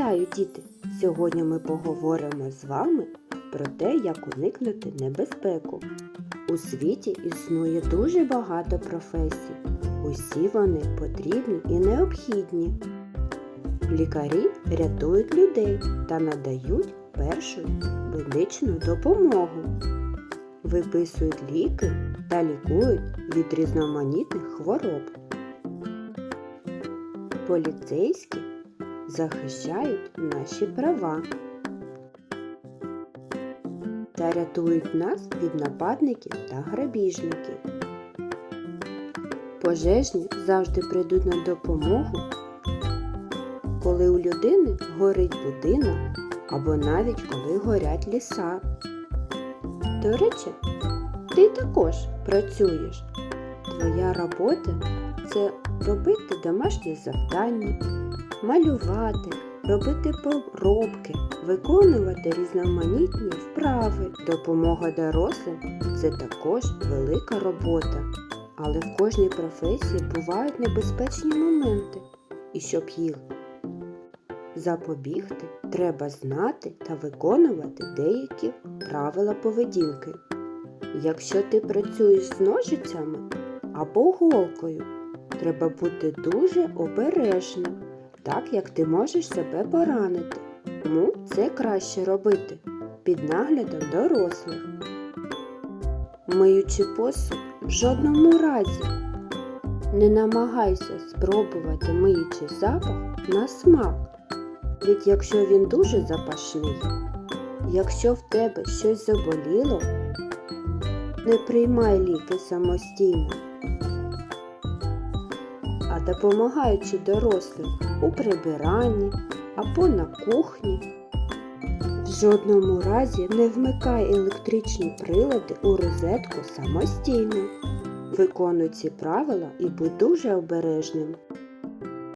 Вітаю, діти! Сьогодні ми поговоримо з вами про те, як уникнути небезпеку. У світі існує дуже багато професій. Усі вони потрібні і необхідні. Лікарі рятують людей та надають першу медичну допомогу. Виписують ліки та лікують від різноманітних хвороб. Поліцейські захищають наші права та рятують нас від нападників та грабіжників. Пожежні завжди прийдуть на допомогу, коли у людини горить будинок або навіть коли горять ліса. До речі, ти також працюєш. Твоя робота це робити домашні завдання, малювати, робити поробки, виконувати різноманітні вправи. Допомога дорослим це також велика робота. Але в кожній професії бувають небезпечні моменти. І щоб їх запобігти, треба знати та виконувати деякі правила поведінки. Якщо ти працюєш з ножицями або голкою, треба бути дуже обережним, так як ти можеш себе поранити. Тому це краще робити під наглядом дорослих. Миючи посуд, в жодному разі не намагайся спробувати миючий запах на смак, від якщо він дуже запашний. Якщо в тебе щось заболіло, не приймай ліки самостійно, допомагаючи дорослим у прибиранні або на кухні. В жодному разі не вмикай електричні прилади у розетку самостійно. Виконуй ці правила і будь дуже обережним.